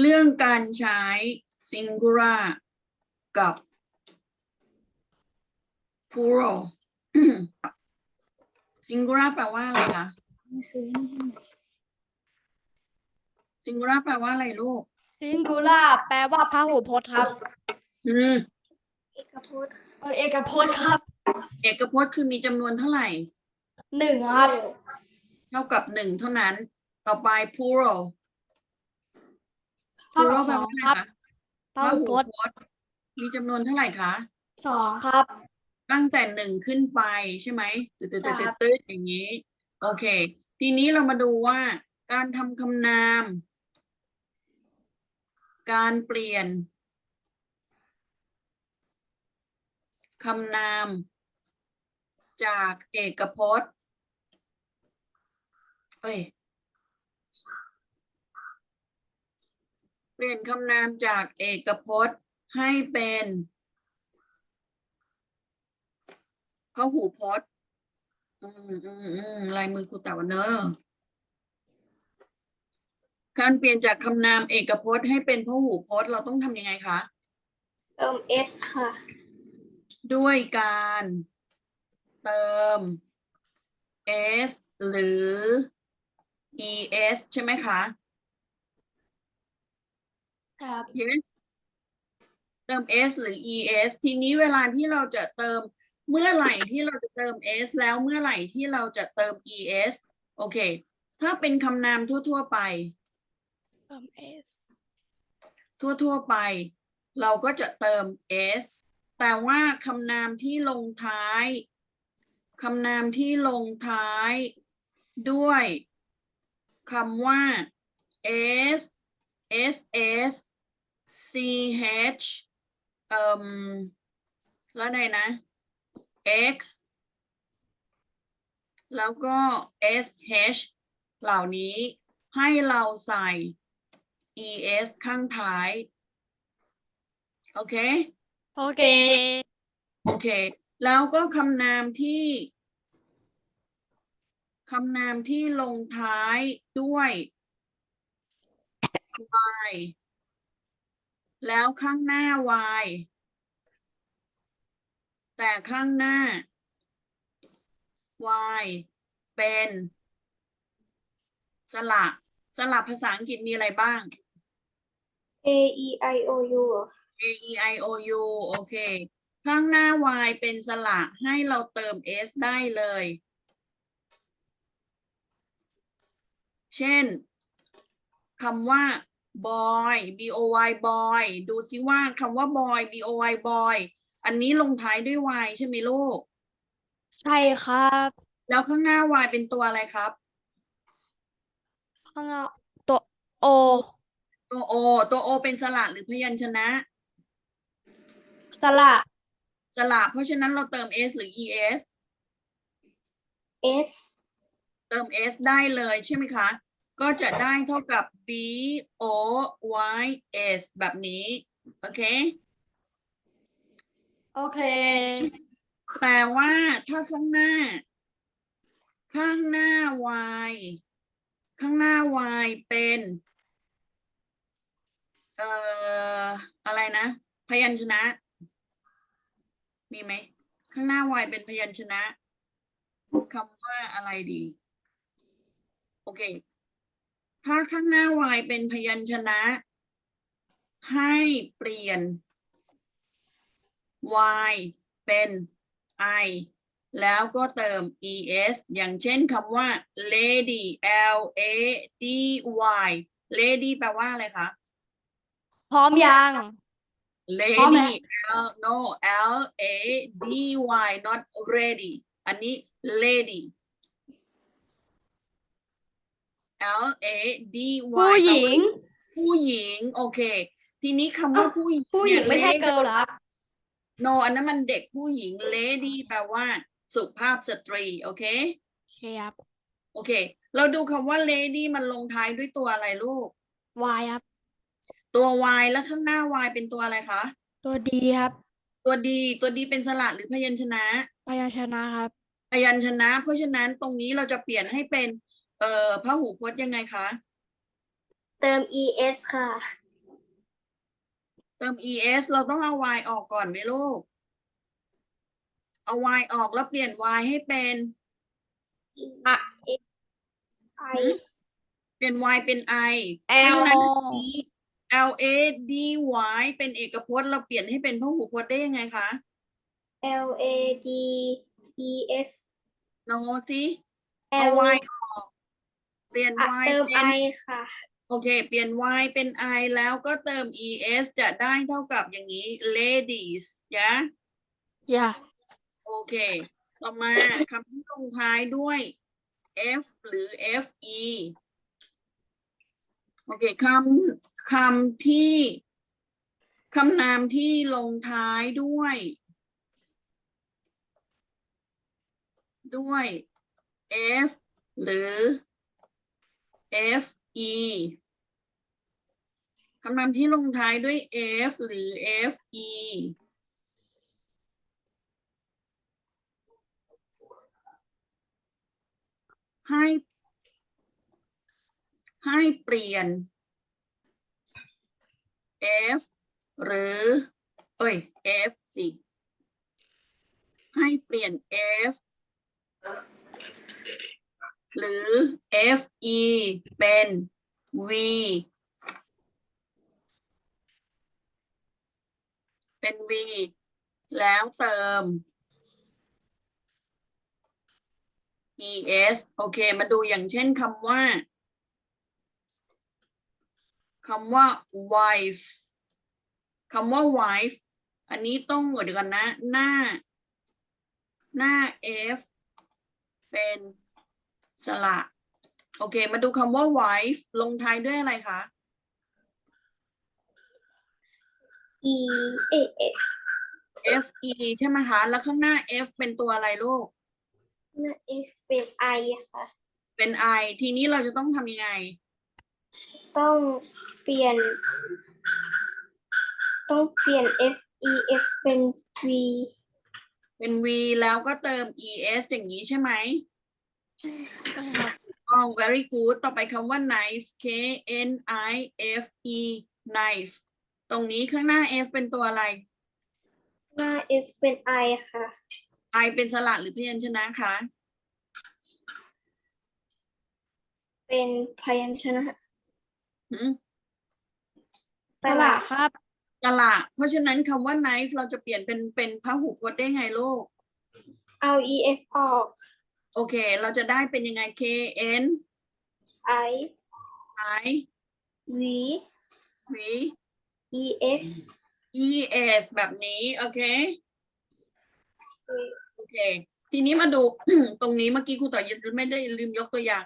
เรื่องการใช้ singular กับ plural singular แปลว่าอะไรคะ singular แปลว่าอะไรลูก ซิงคูล่าแปลว่าพหูพจน์ครับอืม เอกพจน์เออเอกพจน์ครับเอกพจน์คือมีจำนวนเท่าไหร่ หนึ่งครับ เท่ากับหนึ่งเท่านั้น ต่อไป plural เท่ากับ plural แปลสองว่าอะไรครับคะพหูพจน์พจน์มีจำนวนเท่าไหร่คะ สองครับ ตั้งแต่หนึ่งขึ้นไปใช่ไหมตืดตืดตืดครับตืดอย่างนี้ โอเค ทีนี้เรามาดูว่าการทำคำนาม การเปลี่ยนคำนาม จากเอกพจน์ เอ้ย เปลี่ยนคำนามจากเอกพจน์ให้เป็นพหูพจน์อืมอืมอืมลายมือครูเต่าเนอะการเปลี่ยนจากคำนามเอกพจน์ให้เป็นพหูพจน์เราต้องทำยังไงคะเติม s ค่ะ ด้วยการเติม s หรือ es ใช่ไหมคะ ครับ yes เติม s หรือ es ทีนี้เวลาที่เราจะเติมเมื่อไหร่ที่เราจะเติม s แล้วเมื่อไหร่ที่เราจะเติม es โอเค ถ้าเป็นคำนามทั่ว ๆ ไป เติมเอสทั่ว ๆ ไป เราก็จะเติม s แต่ว่าคำนามที่ลงท้าย คำนามที่ลงท้ายด้วยคำว่า s s s c h เอ่มแล้วไหนนะ x แล้วก็ s h เหล่านี้ให้เราใส่ es ข้างท้าย โอเค โอเค โอเค แล้วก็คำนามที่คำนามที่ลงท้ายด้วย y แล้วข้างหน้า y แต่ข้างหน้า y เป็น สระสระภาษาอังกฤษมีอะไรบ้าง a e i o u A E I O U โอเค ข้างหน้า Y เป็นสระให้เราเติม S ได้เลย เช่น คำว่า boy B O Y boy ดูซิว่าคำว่า boy B O Y boy อันนี้ลงท้ายด้วย Y ใช่ไหมลูก ใช่ครับ แล้วข้างหน้า Y เป็นตัวอะไรครับ ข้างล่างตัวโอตัว O ตัว O เป็นสระหรือพยัญชนะสระสระเพราะฉะนั้นเราเติม S หรือ ES s เติม s ได้เลยใช่ไหมคะ ก็จะได้เท่ากับ b o y s แบบนี้ โอเค โอเค แต่ว่าถ้าข้างหน้า ข้างหน้า y ข้างหน้า y เป็น เอ่อ อะไรนะ พยัญชนะ มีไหม ข้างหน้า y เป็นพยัญชนะคำว่าอะไรดี โอเค ถ้าข้างหน้า y เป็นพยัญชนะ ให้เปลี่ยน y เป็น i แล้วก็เติม es อย่างเช่นคำว่า lady l a d y lady แปลว่าอะไรคะ พร้อมยังพร้อมไหม lady l no l a d y not ready อันนี้ lady l a d y ผู้หญิง ผู้หญิง โอเค ทีนี้คำว่าผู้หญิงผู้หญิงนี่ยไม่ใช่ lady เกิร์ลครับ no อันนั้นมันเด็กผู้หญิง lady แปลว่า สุภาพสตรีโอเคโอเคครับ โอเค เราดูคำว่า lady มันลงท้ายด้วยตัวอะไรลูกวายครับ ตัว y แล้วข้างหน้า y เป็นตัวอะไรคะ ตัวดีครับ ตัวดีตัวดีเป็นสระหรือพยัญชนะ พยัญชนะครับ พยัญชนะ เพราะฉะนั้นตรงนี้เราจะเปลี่ยนให้เป็น เอ่อพหูพจน์ยังไงคะ เติม es ค่ะ เติม es เราต้องเอา y ออกก่อนไหมลูก เอา y ออกแล้วเปลี่ยน y ให้เป็น E อะ X I เปลี่ยน y เป็น i เพ L ราะฉะนั้นอันนี้ l a d y เป็นเอกพจน์ เราเปลี่ยนให้เป็นพหูพจน์ได้ยังไงคะ L A D E S โนสิเอา L y ออก เปลี่ยนอะ y เติม เป็น I ค่ะ โอเค เปลี่ยน y เป็น i แล้วก็เติม es จะได้เท่ากับอย่างนี้ ladies ยะ yeah โอเค ต่อมาคำที่ลงท้ายด้วย f หรือ fe โอเคคำคำที่คำนามที่ลงท้ายด้วย ด้วย f หรือ fe คำนามที่ลงท้ายด้วย f หรือ fe ให้ให้เปลี่ยน f หรือ เอ้ย f สิ ให้เปลี่ยน f หรือ fe เป็น v เป็น v แล้วเติม es โอเค มาดูอย่างเช่นคำว่าคำว่า wife คำว่า wife อันนี้ต้องเดี๋ยวกันนะ หน้า หน้า f เป็น สระโอเค มาดูคำว่า wife ลงท้ายด้วยอะไรคะ E A X f e ใช่ไหมคะ แล้วข้างหน้า f เป็นตัวอะไรลูก หน้า F เป็น I ค่ะ เป็น i ทีนี้เราจะต้องทำยังไง ต้องเปลี่ยน ต้องเปลี่ยน F E F เป็น V เป็น v แล้วก็เติม es อย่างนี้ใช่ไหม อ๋อ very good ต่อไปคำว่า knife k n i f e knife ตรงนี้ข้างหน้า f เป็นตัวอะไร หน้า F เป็น I ค่ะ i เป็นสระหรือพยัญชนะคะ เป็นพยัญชนะหืมสละครับ สระเพราะฉะนั้นคำว่า knife เราจะเปลี่ยนเป็นเป็นพหูพจน์ได้ไงลูก เอา E F ออก โอเค เราจะได้เป็นยังไง k n I i V v E S e s แบบนี้ โอเค โอเค ทีนี้มาดู ตรงนี้เมื่อกี้ครูต่อยไม่ได้ลืมยกตัวอย่าง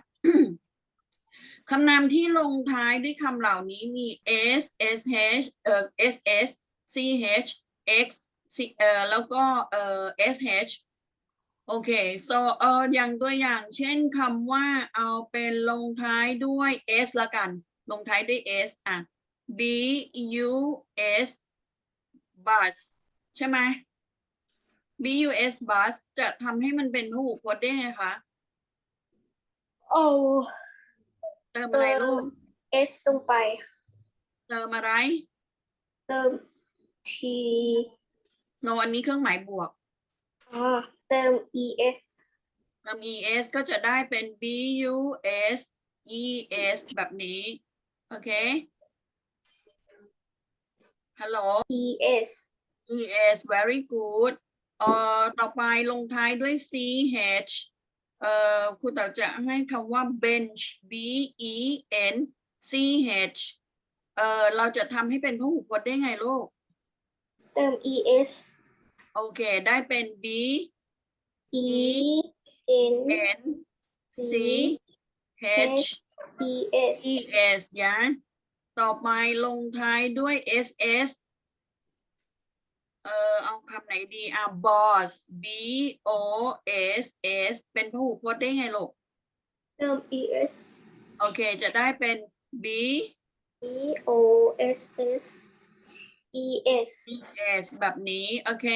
คำนามที่ลงท้ายด้วยคำเหล่านี้มี s s h เอ่อ s s c h x c เอ่อแล้วก็เอ่อ s h โอเค so เอ่ออย่างตัวอย่างเช่นคำว่าเอาเป็นลงท้ายด้วย s ละกัน ลงท้ายด้วย s อะ b u s bus ใช่ไหม bus bus จะทำให้มันเป็นพหูพจน์ได้ไงคะ O เติมอะไรลูก S ลงไป เติมอะไร เติม T โนอันนี้เครื่องหมายบวกอ่า เติม E S เติม es ก็จะได้เป็น bus es แบบนี้ โอเค ฮัลโหล E S es very good เอ่อต่อไปลงท้ายด้วย ch เอ่อครูเต๋อจะให้คำว่า bench b e n c h เอ่อเราจะทำให้เป็นพหูพจน์ได้ไงลูก เติม E S โอเค ได้เป็น b E N n c h E S e s ยะต่อไปลงท้ายด้วย s s เอ่อเอาคำไหนดีอะ boss b o s s เป็นพหูพจน์ได้ไงลูก เติม E S โอเค จะได้เป็น b E O S S E S e s แบบนี้ โอเค